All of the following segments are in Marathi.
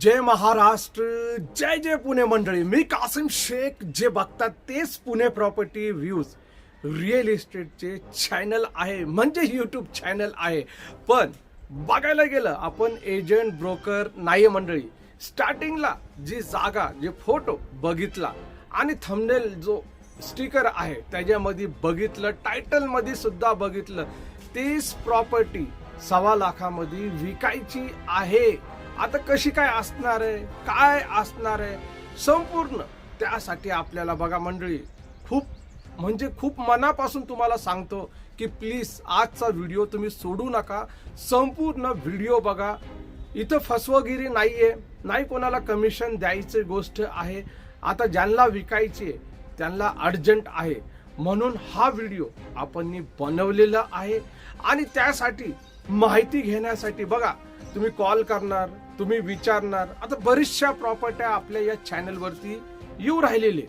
जय महाराष्ट्र जय जय पुणे मंडळी. मी कासिम शेख जे बघतात तेच पुणे प्रॉपर्टी व्ह्यूज. रिअल इस्टेटचे चॅनल आहे म्हणजे यूट्यूब चॅनल आहे. पण बघायला गेलं आपण एजंट ब्रोकर नाही मंडळी. स्टार्टिंगला जी जागा जे फोटो बघितला आणि थंबनेल जो स्टिकर आहे त्याच्यामध्ये बघितलं टायटलमध्ये सुद्धा बघितलं तीच प्रॉपर्टी सव्वा लाखामध्ये विकायची आहे. आता कशी काय असणार आहे? काय असणार आहे? संपूर्ण त्यासाठी आपल्याला बघा मंडळी खूप म्हणजे खूप मनापासून तुम्हाला सांगतो की प्लीज आजचा व्हिडिओ तुम्ही सोडू नका. संपूर्ण व्हिडिओ बघा. इथं फसवगिरी नाही आहे नाही कोणाला कमिशन द्यायची गोष्ट आहे. आता ज्यांना विकायची आहे त्यांना अर्जंट आहे. म्हणून हा व्हिडिओ आपण बनवलेला आहे. आणि त्यासाठी माहिती घेण्यासाठी बघा तुम्ही कॉल करणार. तुम्ही विचारणार. आता बरीचशा प्रॉपर्ट्या आपल्या या चॅनलवरती येऊ राहिलेले.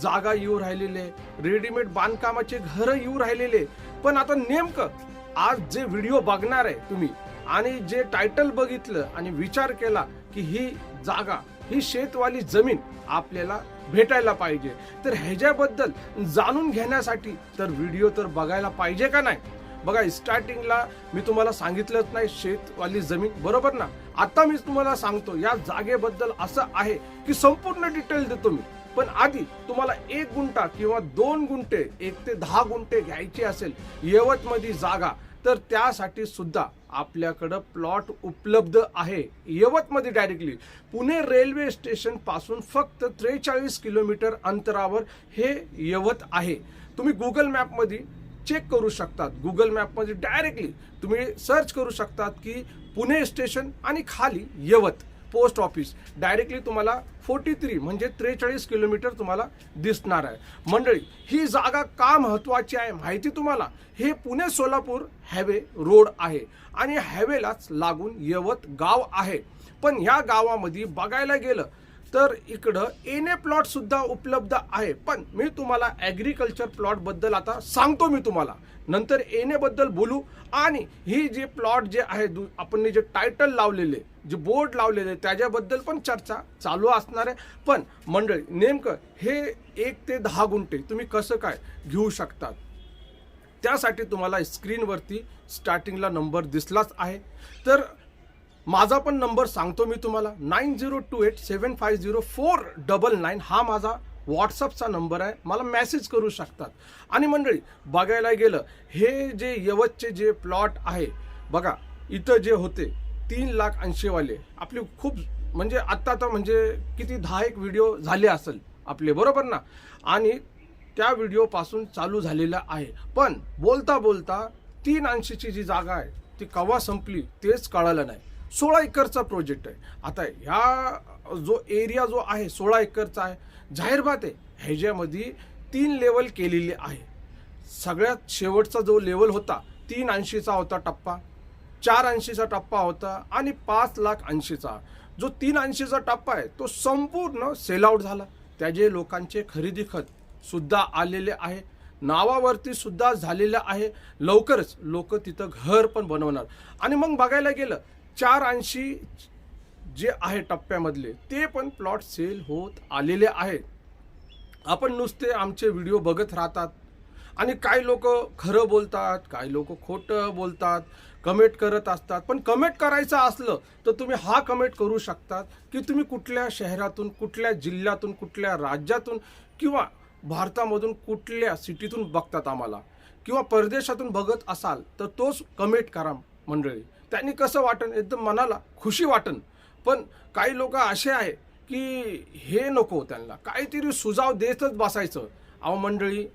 जागा येऊ राहिलेले. रेडीमेड बांधकामाचे घर येऊ राहिलेले. पण आता नेमकं आज जे व्हिडिओ बघणार आहे तुम्ही आणि जे टायटल बघितलं आणि विचार केला की ही जागा ही शेतवाली जमीन आपल्याला भेटायला पाहिजे. तर ह्याच्याबद्दल जाणून घेण्यासाठी तर व्हिडिओ तर बघायला पाहिजे का नाही? बघा स्टार्टिंगला मी तुम्हाला सांगितलंच नाही शेतवाली जमीन बरोबर ना? आता मी तुम्हाला सांगतो या जागेबद्दल असं आहे की संपूर्ण डिटेल देतो मी. पण आधी तुम्हाला एक गुंठा किंवा दोन गुंठे एक ते दहा गुंटे घ्यायचे असेल यवतमध्ये जागा तर त्यासाठी सुद्धा आपल्याकडं प्लॉट उपलब्ध आहे. यवतमध्ये डायरेक्टली पुणे रेल्वे स्टेशनपासून फक्त त्रेचाळीस किलोमीटर अंतरावर हे यवत आहे. तुम्ही गुगल मॅपमध्ये चेक करू शकतात. गुगल मॅपमध्ये डायरेक्टली तुम्ही सर्च करू शकतात की पुणे स्टेशन आणि खाली यवत पोस्ट ऑफिस डायरेक्टली तुम्हाला फोर्टी थ्री म्हणजे त्रेचाळीस किलोमीटर तुम्हाला दिसणार आहे. मंडळी ही जागा का महत्वाची आहे माहिती तुम्हाला? हे पुणे सोलापूर हायवे रोड आहे आणि हायवेलाच लागून यवत गाव आहे. पण ह्या गावामध्ये बघायला गेलं तर इकडं ए प्लॉट सुद्धा उपलब्ध आहे. पण मी तुम्हाला ॲग्रिकल्चर प्लॉटबद्दल आता सांगतो मी तुम्हाला. नंतर एने बद्दल बोलू. आणि ही जे प्लॉट जे आहे दु- आपण जे टायटल लावलेले जे बोर्ड लावलेले त्याच्याबद्दल पण चर्चा चालू असणार आहे. पण मंडळी नेमकं हे एक ते दहा गुंठे तुम्ही कसं काय घेऊ शकतात? त्यासाठी तुम्हाला स्क्रीनवरती स्टार्टिंगला नंबर दिसलाच आहे. तर माझा पण नंबर सांगतो मी तुम्हाला. Nine zero two eight seven five zero four double nine हा माझा व्हॉट्सअपचा नंबर आहे. मला मेसेज करू शकतात. आणि मंडळी बघायला गेलं हे जे यवतचे जे प्लॉट आहे बघा इथं जे होते तीन लाख ऐंशीवाले. आपले खूप म्हणजे आत्ता तर म्हणजे किती दहा एक व्हिडिओ झाले असेल आपले बरोबर ना? आणि त्या व्हिडिओपासून चालू झालेला आहे. पण बोलता बोलता तीन ऐंशीची जी जागा आहे ती कवा संपली तेच कळालं नाही. सोळा एकरचा प्रोजेक्ट आहे. आता ह्या जो एरिया जो आहे सोळा एकरचा आहे जाहीर बात आहे ह्याच्यामध्ये तीन लेवल केलेली आहे. सगळ्यात शेवटचा जो लेवल होता तीन ऐंशीचा होता टप्पा चार ऐंशीचा टप्पा होता आणि पाच लाख ऐंशीचा. जो तीन ऐंशीचा टप्पा आहे तो संपूर्ण सेल आउट झाला. त्याचे लोकांचे खरेदी खत सुद्धा आलेले आहे. नावावरती सुद्धा झालेलं आहे. लवकरच लोक तिथं घर पण बनवणार. आणि मग बघायला गेलं चार ऐंशी जे आहे टप्प्यामधले ते पण प्लॉट सेल होत आलेले आहेत. आपण नुसते आमचे व्हिडिओ बघत राहतात आणि काही लोक खरं बोलतात काही लोक खोटं बोलतात कमेंट करत असतात. पण कमेंट करायचं असलं तर तुम्ही हा कमेंट करू शकतात की तुम्ही कुठल्या शहरातून कुठल्या जिल्ह्यातून कुठल्या राज्यातून किंवा भारतामधून कुठल्या सिटीतून बघतात आम्हाला किंवा परदेशातून बघत असाल तर तोच कमेंट करा मंडळी. त्यांनी कसं वाटण? एकदम मनाला खुशी वाटण. पण काही लोक असे आहे की हे नको त्यांना. काहीतरी सुजाव देतच बसायचं. अहो मंडळी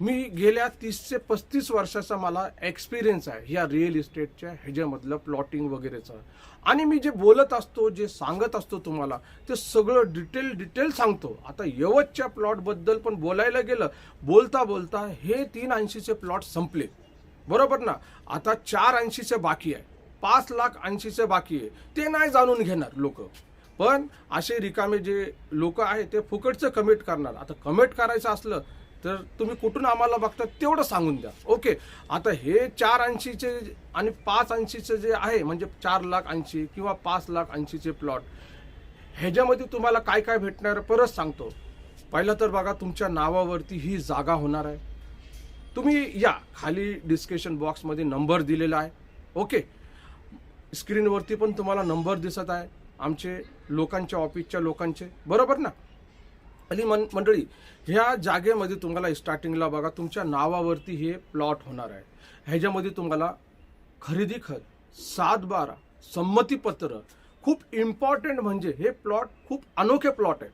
मी गेल्या तीस ते पस्तीस वर्षाचा मला एक्सपिरियन्स आहे. ह्या रिअल इस्टेटच्या ह्याच्यामधलं प्लॉटिंग वगैरेचं. आणि मी जे बोलत असतो जे सांगत असतो तुम्हाला ते सगळं डिटेल डिटेल सांगतो. आता यवतच्या प्लॉटबद्दल पण बोलायला गेलं बोलता बोलता हे तीन ऐंशीचे प्लॉट संपले. बरोबर ना? आता चार ऐंशीचे बाकी आहे. पाच लाख ऐंशीचे बाकी आहे. ते नाही जाणून घेणार लोक. पण असे रिकामे जे लोक आहे ते फुकटचं कमेंट करणार. आता कमेंट करायचं असलं तर तुम्ही कुठून आम्हाला बघता तेवढं सांगून द्या. ओके? आता हे चार ऐंशीचे आणि पाच ऐंशीचे जे आहे म्हणजे चार लाख ऐंशी किंवा पाच लाख ऐंशीचे प्लॉट ह्याच्यामध्ये तुम्हाला काय काय भेटणार परत सांगतो. पहिलं तर बघा तुमच्या नावावरती ही जागा होणार आहे. तुम्ही या खाली डिस्क्रिप्शन बॉक्समध्ये नंबर दिलेला आहे. ओके स्क्रीनवरती पण तुम्हाला नंबर दिसत आहे. आमचे लोकांच्या ऑफिसच्या लोकांचे. बरोबर ना? आणि मन मंडळी ह्या जागेमध्ये तुम्हाला स्टार्टिंगला बघा तुमच्या नावावरती हे प्लॉट होणार आहे. ह्याच्यामध्ये तुम्हाला खरेदी खत सात बारा संमतीपत्र खूप इम्पॉर्टंट म्हणजे हे प्लॉट खूप अनोखे प्लॉट आहे.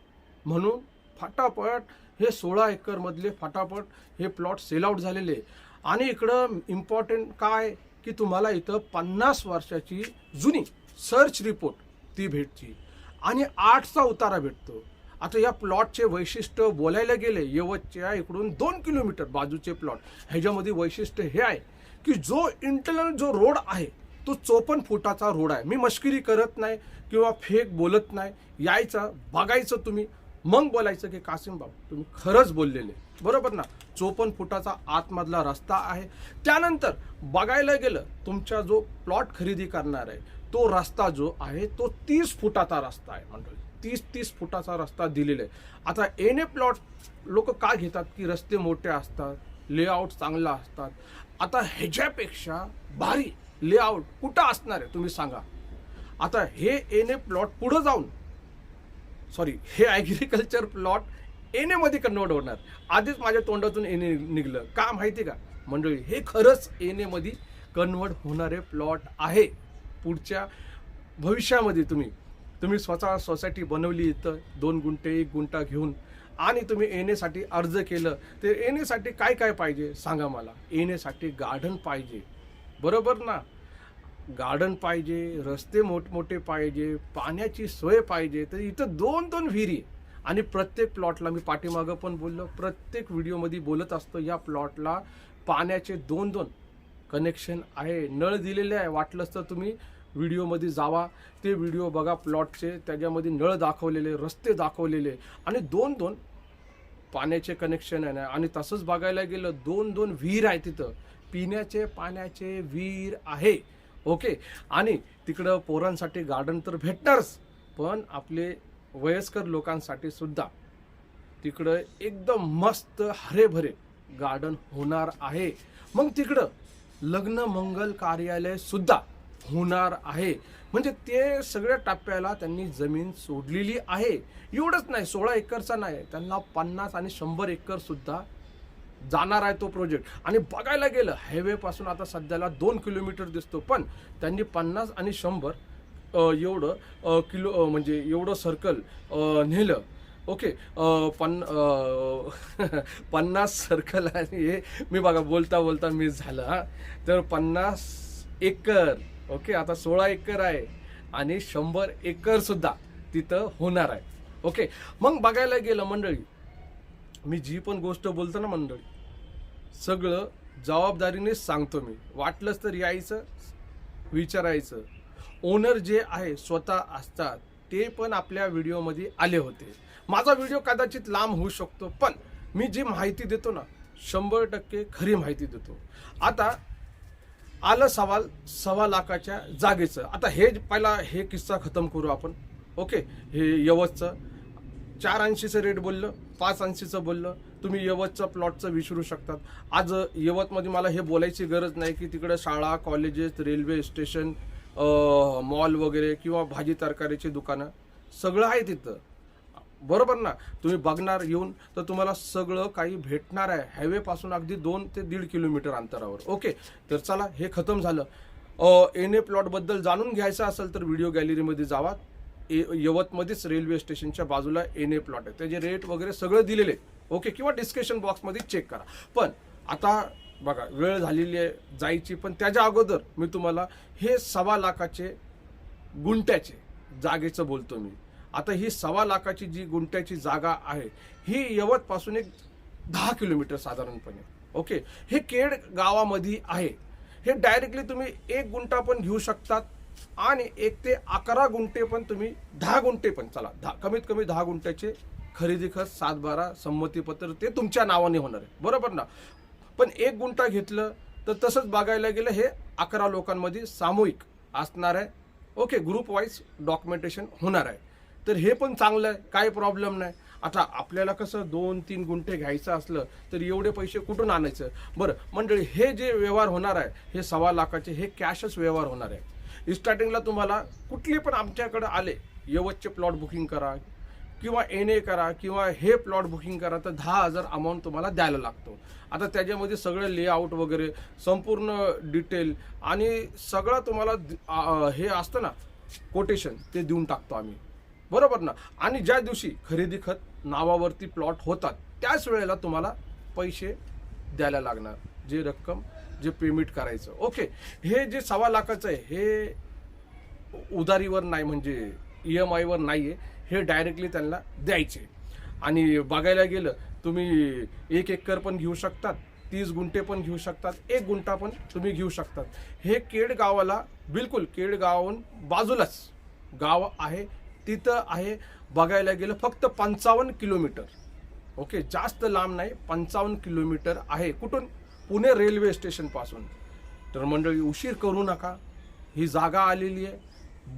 म्हणून फटाफट हे सोळा एकरमधले फटाफट हे प्लॉट सेल आउट झालेले. आहे. आणि इकडं इम्पॉर्टंट काय? की तुम्हाला इथं पन्नास वर्षाची जुनी सर्च रिपोर्ट ती भेटची आणि आठचा उतारा भेटतो. आता या प्लॉटचे वैशिष्ट्य बोलायला गेले यवतच्या इकडून दोन किलोमीटर बाजूचे प्लॉट. ह्याच्यामध्ये वैशिष्ट्य हे आहे की जो इंटरनल जो रोड आहे तो चोपन्न फुटाचा रोड आहे. मी मश्किरी करत नाही किंवा फेक बोलत नाही. यायचं बघायचं तुम्ही. मग बोलायचं की कासिम बाबू तुम्ही खरंच बोललेले. बरोबर ना? चोपन्न फुटाचा आतमधला रस्ता आहे. त्यानंतर बघायला गेलं तुमचा जो प्लॉट खरेदी करणार आहे तो रस्ता जो आहे तो तीस फुटाचा रस्ता आहे मंडळी. तीस तीस फुटाचा रस्ता दिलेला आहे. आता एने प्लॉट लोक का घेतात की रस्ते मोठे असतात लेआउट चांगला असतात? आता ह्याच्यापेक्षा भारी लेआउट कुठं असणार आहे तुम्ही सांगा. आता हे एने प्लॉट पुढं जाऊन सॉरी हे ॲग्रिकल्चर प्लॉट एनेमध्ये कन्वर्ट होणार. आधीच माझ्या तोंडातून एने निघलं. का माहिती का? मंडळी हे खरंच एनेमध्ये कन्वर्ट होणारे प्लॉट आहे. पुढच्या भविष्यामध्ये तुम्ही तुम्ही स्वतः सोसायटी बनवली इथं दोन गुंठे एक गुंठा घेऊन आणि तुम्ही येण्यासाठी अर्ज केलं तर येण्यासाठी काय काय पाहिजे? सांगा मला. येण्यासाठी गार्डन पाहिजे. बरोबर ना? गार्डन पाहिजे रस्ते मोठमोठे पाहिजे पाण्याची सोय पाहिजे तर इथं दोन दोन विहिरी आहे. आणि प्रत्येक प्लॉटला मी पाठीमागं पण बोललो प्रत्येक व्हिडिओमध्ये बोलत असतो या प्लॉटला पाण्याचे दोन दोन कनेक्शन आहे नळ दिलेले आहे वाटलंच तर तुम्ही व्हिडिओमध्ये जावा. ते व्हिडिओ बघा प्लॉटचे त्याच्यामध्ये नळ दाखवलेले रस्ते दाखवलेले आणि दोन दोन पाण्याचे कनेक्शन आहे. ना आणि तसंच बघायला गेलं दोन दोन विहीर आहे तिथं पिण्याचे पाण्याचे विहीर आहे. ओके. आणि तिकडं पोरांसाठी गार्डन तर भेटणारच पण आपले वयस्कर लोकांसाठी सुद्धा तिकडं एकदम मस्त हरेभरे गार्डन होणार आहे. मग तिकडं लग्न मंगल कार्यालय सुद्धा होणार आहे. म्हणजे ते सगळ्या टप्प्याला त्यांनी जमीन सोडलेली आहे. एवढंच नाही सोळा एकरचा नाही त्यांना पन्नास आणि शंभर एकर सुद्धा जाणार आहे तो प्रोजेक्ट आणि बघायला गेलं हायवेपासून आता सध्याला दोन किलोमीटर दिसतो. पण त्यांनी पन्नास आणि शंभर एवढं किलो म्हणजे एवढं सर्कल नेलं. ओके पन्न पन्नास सर्कल आणि हे मी बघा बोलता बोलता मिस झालं हा. तर पन्नास एकर ओके आता सोळा एकर आहे आणि शंभर एकरसुद्धा तिथं होणार आहे. ओके मग बघायला गेलं मंडळी मी जी पण गोष्ट बोलतो ना मंडळी सगळं जबाबदारीने सांगतो मी. वाटलंच तर यायचं विचारायचं. ओनर जे आहे स्वतः असतात ते पण आपल्या व्हिडिओमध्ये आले होते. माझा व्हिडिओ कदाचित लांब होऊ शकतो पण मी जी माहिती देतो ना शंभर टक्के खरी माहिती देतो. आता आलं सवाल सव्वा लाखाच्या जागेचं. आता हे पहिला हे किस्सा खतम करू आपण. ओके? हे यवतचं. चार ऐंशीचं रेट बोललं पाच ऐंशीचं बोललं तुम्ही यवतचं प्लॉटचं विसरू शकतात. आज यवतमध्ये मला हे बोलायची गरज नाही की तिकडे शाळा कॉलेजेस रेल्वे स्टेशन मॉल वगैरे किंवा भाजी तरकारीची दुकानं सगळं आहे तिथं. बरोबर ना? तुम्ही बघणार येऊन तर तुम्हाला सगळं काही भेटणार आहे. हायवेपासून अगदी दोन ते दीड किलोमीटर अंतरावर. ओके तर चला हे खतम झालं. एन ए प्लॉटबद्दल जाणून घ्यायचं असेल तर व्हिडिओ गॅलरीमध्ये जावा. ए यवतमध्येच रेल्वे स्टेशनच्या बाजूला एन ए प्लॉट आहे. त्याचे रेट वगैरे सगळं दिलेले ओके किंवा डिस्कशन बॉक्समध्ये चेक करा. पण आता बघा वेळ झालेली आहे जायची पण त्याच्या अगोदर मी तुम्हाला हे सव्वा लाखाचे गुंट्याचे जागेचं बोलतो मी. आता ही सव्वा लाखाची जी गुंट्याची जागा आहे ही यवतपासून एक दहा किलोमीटर साधारणपणे. ओके? हे केड गावामध्ये आहे. हे डायरेक्टली तुम्ही एक गुंठा पण घेऊ शकतात आणि एक ते अकरा गुंठे पण तुम्ही दहा गुंठे पण चला दहा कमीत कमी दहा गुंठ्याचे खरेदी खत सात बारा संमतीपत्र ते तुमच्या नावाने होणार आहे. बरोबर ना? पण एक गुंठा घेतलं तर तसंच बघायला गेलं हे अकरा लोकांमध्ये सामूहिक असणार आहे. ओके ग्रुप वाईज डॉक्युमेंटेशन होणार आहे. तर हे पण चांगलं आहे काही प्रॉब्लेम नाही. आता आपल्याला कसं दोन तीन गुंठे घ्यायचं असलं तर एवढे पैसे कुठून आणायचं? बरं मंडळी हे जे व्यवहार होणार आहे हे सव्वा लाखाचे हे कॅशच व्यवहार होणार आहे. स्टार्टिंगला तुम्हाला कुठले पण आमच्याकडे आले यवतचे प्लॉट बुकिंग करा किंवा एन ए करा किंवा हे प्लॉट बुकिंग करा तर दहा हजार अमाऊंट तुम्हाला द्यायला लागतो. आता त्याच्यामध्ये सगळं लेआउट वगैरे संपूर्ण डिटेल आणि सगळं तुम्हाला हे असतं ना कोटेशन ते देऊन टाकतो आम्ही. बरोबर ना? आणि ज्या दिवशी खरेदी खत नावावरती प्लॉट होतात त्याच वेळेला तुम्हाला पैसे द्यायला लागणार. जे रक्कम जे पेमेंट करायचं. ओके हे जे सव्वा लाखाचं आहे हे उधारीवर नाही म्हणजे ई एम आयवर नाही आहे हे डायरेक्टली त्यांना द्यायचे. आणि बघायला गेलं तुम्ही एक एकर पण घेऊ शकतात तीस गुंठे पण घेऊ शकतात एक गुंठा पण तुम्ही घेऊ शकतात. हे केड गावाला बिलकुल केड गावाहून बाजूलाच गाव आहे तिथं आहे बघायला गेलं फक्त पंचावन्न किलोमीटर. ओके जास्त लांब नाही पंचावन्न किलोमीटर आहे. कुठून? पुणे रेल्वे स्टेशनपासून तर मंडळी उशीर करू नका. ही जागा आलेली आहे.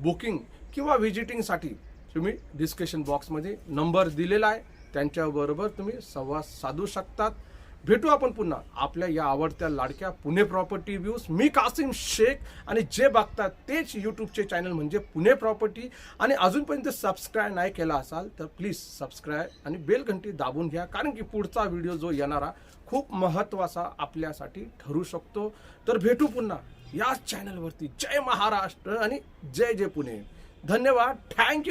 बुकिंग किंवा व्हिजिटिंगसाठी तुम्ही डिस्कशन बॉक्समध्ये नंबर दिलेला आहे. त्यांच्याबरोबर तुम्ही संवाद साधू शकतात. भेटू आपण पुन्हा आपल्या या आवडत्या लाडक्या पुणे प्रॉपर्टी व्ह्यूज. मी कासिम शेख आणि जे बघतात तेच यूट्यूबचे चॅनल म्हणजे पुणे प्रॉपर्टी. आणि अजूनपर्यंत सबस्क्राईब नाही केला असाल तर प्लीज सबस्क्राईब आणि बेल घंटी दाबून घ्या. कारण की पुढचा व्हिडिओ जो येणारा खूप महत्त्वाचा आपल्यासाठी ठरू शकतो. तर भेटू पुन्हा याच चॅनलवरती. जय महाराष्ट्र आणि जय जय पुणे. धन्यवाद. थँक्यू